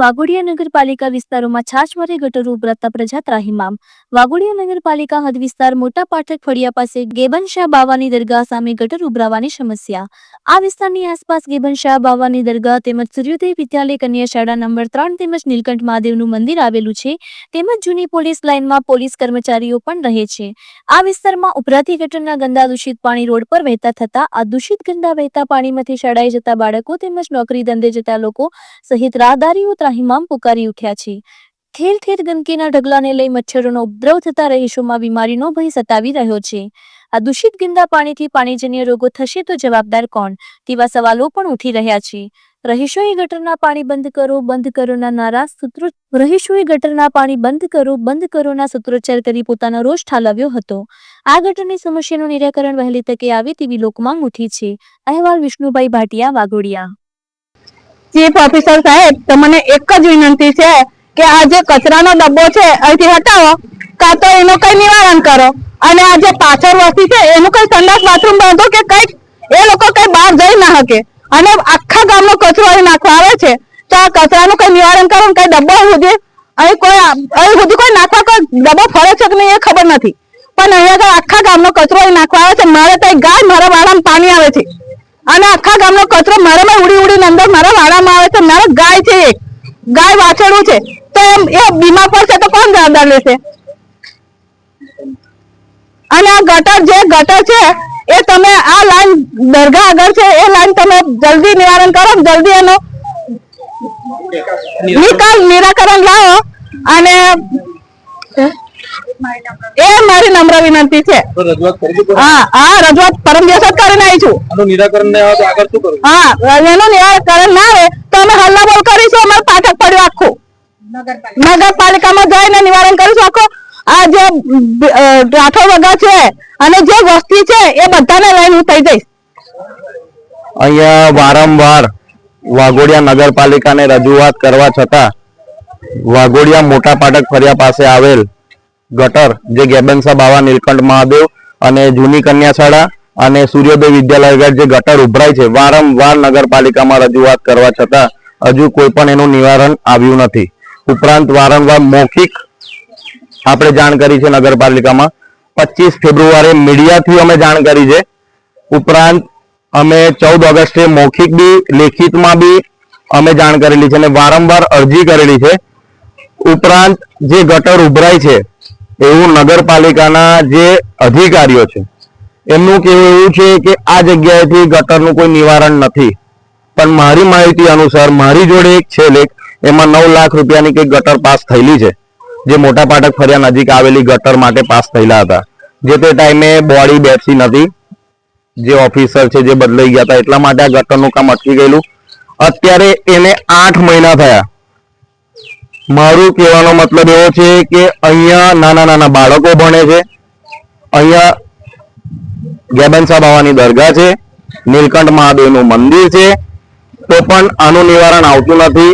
વાઘોડિયા નગરપાલિકા વિસ્તારોમાં છાછવારે ગટરો ઉભરાતા પ્રજા ત્રાહિમામ વાઘોડિયા નગરપાલિકા હદ વિસ્તાર મોટા પાઠક ફળિયા પાસે ગેબનશાહ બાવાની દરગાહ સામે ગટર ઉભરાવાની સમસ્યા. આ વિસ્તારની આસપાસ ગેબનશાહ બાવાની દરગાહ તેમજ સૂર્યોદય વિદ્યાલય કન્યા નંબર ત્રણ તેમજ નીલકંઠ મહાદેવનું મંદિર આવેલું છે. તેમજ જૂની પોલીસ લાઇનમાં પોલીસ કર્મચારીઓ પણ રહે છે. આ વિસ્તારમાં ઉભરાતી ગટરના ગંદા દૂષિત પાણી રોડ પર વહેતા થતા, આ દૂષિત ગંદા વહેતા પાણીમાંથી શાળાએ જતા બાળકો તેમજ નોકરી ધંધે જતા લોકો સહિત રાહદારીઓ ત્રાહિમામ પુકારી ઉઠ્યા છે. ઠેર ઠેર ગંદકીના ઢગલાને લઈ મચ્છરોનો ઉપદ્રવ થતા રહીશોમાં બીમારીનો ભય સતાવી રહ્યો છે. આ દૂષિત ગંદા પાણીથી પાણીજન્ય રોગો થશે તો જવાબદાર કોણ? તેવા સવાલો પણ ઉઠી રહ્યા છે. રહીશોએ ગટરના પાણી બંધ કરો, બંધ કરોના નારા સૂત્રો, રહીશોએ ગટરના પાણી બંધ કરો, બંધ કરોના સૂત્રોચ્ચાર કરી પોતાનો રોષ ઠાલવ્યો હતો. આ ગટરની સમસ્યાનું નિરાકરણ વહેલી તકે આવે તેવી લોકમાંગ ઉઠી છે. અહેવાલ વિષ્ણુભાઈ ભાટિયા, વાઘોડિયા. ચીફ ઓફિસર સાહેબ તમને એક જ વિનંતી છે કે આ જે કચરાનો ડબ્બો છે, અહીંથી હટાવો, કાં તો એનું કઈ નિવારણ કરો. અને આ જે પાછળ વસ્તી છે, એનું કઈ સંડાસ બાથરૂમ બાંધો કે કંઈક? એ લોકો કઈ બહાર જઈ ના શકે. અને આખા ગામનો કચરો અહીં નાખવા આવે છે. તો આ કચરાનું કઈ નિવારણ કરો કઈ ડબ્બો સુધી? અહીં કોઈ અહીં સુધી કોઈ નાખવા કોઈ ડબ્બો ફરે છે કે નહીં એ ખબર નથી. પણ અહીંયા આખા ગામનો કચરો અહીં નાખવા આવે છે. મારે ત્યાં ગાય, મારા વાળામાં પાણી આવે છે. અને આખા ગામનો કચરો મારામાં ઉડી ઉડીને અંદર મારા વાડામાં આવે છે. મારા ગાય છે ગાય વાછરડું છે. તો એમ એ બીમાર પડશે તો કોણ જવાબદાર લેશે? અને આ ગટર જે ગટર છે, એ તમે આ લાઈન દરગાહ આગળ છે, એ લાઈન તમે જલ્દી નિવારણ કરો જલ્દી એનો નિકાલ નિરાકરણ લાવો. અને એ મારી નમ્ર વિનંતી છે. હા હા રજૂઆત પરમ દિવસ જ કરીને આવી છું નિરાકરણ નહીં આવે તો આગળ શું કરવું? હા એનું નિરાકરણ ના આવે તો અમે હલ્લા બોલ કરીશું અમારે પાઠક પડ્યું આખું. નગરપાલિકામાં જઈને નિવારણ કરીશું આખો. આ જે અ, રાઠોડ વગા છે અને જે વસ્તી છે એ બધાને લઈને હું થઈ જઈશ. અહીંયા વારંવાર વાઘોડિયા નગરપાલિકાને રજૂઆત કરવા છતાં વાઘોડિયા મોટા પાટક ફરિયા પાસે આવેલ ગટર, જે ગેબનસા બાવા નીલકંઠ મહાદેવ અને જૂની કન્યાશાળા અને સૂર્યોદય વિદ્યાલય જે ગટર ઉભરાય છે, વારંવાર નગરપાલિકામાં રજૂઆત કરવા છતાં હજુ કોઈ પણ એનું નિવારણ આવ્યું નથી. ઉપરાંત વારંવાર મૌખિક આપણે જાણ કરી છે નગરપાલિકામાં. પચીસ ફેબ્રુઆરી મીડિયાથી અમે જાણ કરી છે. ઉપરાંત અમે ચૌદ ઓગસ્ટે મૌખિક બી, લેખિતમાં બી અમે જાણ કરેલી છે અને વારંવાર અરજી કરેલી છે. ઉપરાંત જે ગટર ઉભરાય છે એવું નગરપાલિકાના જે અધિકારીઓ છે, એમનું કહેવું એવું છે કે આ જગ્યાએથી ગટરનું કોઈ નિવારણ નથી. પણ મારી માહિતી અનુસાર મારી જોડે એક છે લેખ એમાં નવ લાખ રૂપિયાની કંઈક ગટર પાસ થયેલી છે. જે મોટા પાટક ફરિયા નજીક આવેલી ગટર માટે પાસ થયેલા હતા. જે તે ટાઈમે બોડી બેસી નથી. જે ઓફિસર છે જે બદલાઈ ગયા હતા, એટલા માટે આ ગટરનું કામ અટકી ગયેલું. અત્યારે એને આઠ મહિના થયા. મારું કહેવાનો મતલબ એવો છે કે અહીંયા નાના નાના બાળકો ભણે છે. અહીંયા ગેબનસા બાવાની દરગાહ છે. નીલકંઠ મહાદેવનું મંદિર છે. તો પણ આનું નિવારણ આવતું નથી.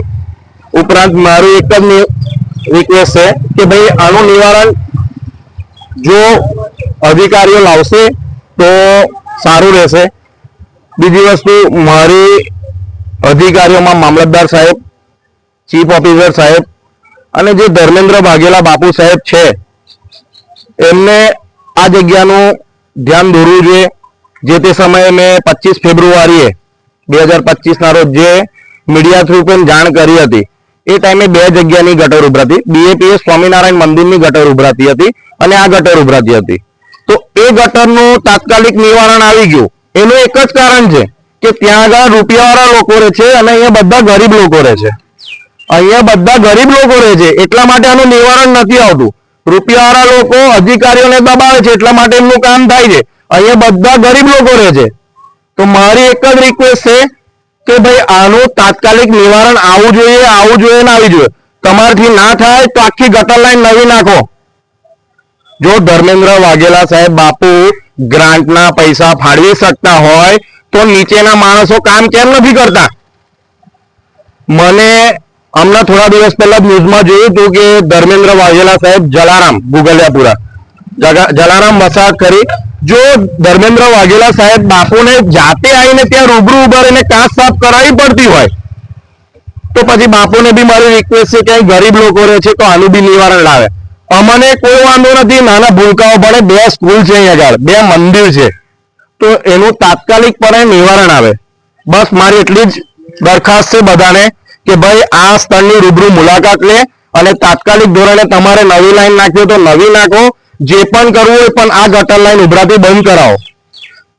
ઉપરાંત મારું એક જ રિક્વેસ્ટ છે કે ભાઈ આનું નિવારણ જો અધિકારીઓ લાવશે તો સારું રહેશે. બીજી વસ્તુ, મારી અધિકારીઓમાં મામલતદાર સાહેબ, ચીફ ઓફિસર સાહેબ અને જે ધર્મેન્દ્ર વાઘેલા બાપુ સાહેબ છે, એમને આ જગ્યાનું ધ્યાન દોરવું જોઈએ. જે તે સમયે મેં પચીસ ફેબ્રુઆરીએ બે હજાર પચીસના રોજ જે મીડિયા થ્રુ પણ જાણ કરી હતી, એ ટાઈમે બે જગ્યાની ગટર ઉભરાતી બીએપીએસ સ્વામિનારાયણ મંદિરની ગટર ઉભરાતી હતી અને આ ગટર ઉભરાતી હતી. તો એ ગટરનું તાત્કાલિક નિવારણ આવી ગયું. એનું એક જ કારણ છે કે ત્યાં આગળ રૂપિયાવાળા લોકો રહે છે અને અહીંયા બધા ગરીબ લોકો રહે છે. અહીંયા બધા ગરીબ લોકો રહે છે, એટલા માટે આનું નિવારણ નથી આવતું. રૂપિયાવાળા લોકો અધિકારીઓને દબાવે છે, એટલા માટે એમનું કામ થાય છે. અહીંયા બધા ગરીબ લોકો રહે છે. તો મારી એક જ રિક્વેસ્ટ છે કે ભાઈ, આનું તાત્કાલિક નિવારણ આવવું જોઈએ આવવું જોઈએ ને આવી જોઈએ. તમારાથી ના થાય તો આખી ગટર લાઈન નવી નાખો. જો ધર્મેન્દ્ર વાઘેલા સાહેબ બાપુ ગ્રાન્ટના પૈસા ફાળવી શકતા હોય, તો નીચેના માણસો કામ કેમ નથી કરતા? મને હમણાં થોડા દિવસ પહેલા ન્યૂઝમાં જોયું હતું કે ધર્મેન્દ્ર વાઘેલા સાહેબ જલારામ, ગુગલિયાપુરા જલારામ વસાહત કરી. જો ધર્મેન્દ્ર વાઘેલા સાહેબ બાપુને જાતે આવીને ત્યાં રૂબરૂ ઊભા રહીને કાચ સાફ કરાવી પડતી હોય, તો પછી બાપુને બી મારી રિક્વેસ્ટ છે કે અહીં ગરીબ લોકો રહે છે તો આનું બી નિવારણ લાવે. અમને કોઈ વાંધો નથી, નાના ભૂલકાઓ પડે, બે સ્કૂલ છે અહીંયા આગળ, બે મંદિર છે, તો એનું તાત્કાલિકપણે નિવારણ આવે. બસ મારી એટલી જ દરખાસ્ત છે બધાને. કે ભાઈ આ સ્થળની રૂબરૂ મુલાકાત લે અને તાત્કાલિક ધોરણે તમારે નવી લાઈન નાખવી તો નવી નાખો. જે પણ કરવું હોય પણ આ ગટર લાઈન ઉભરાતી બંધ કરાવો.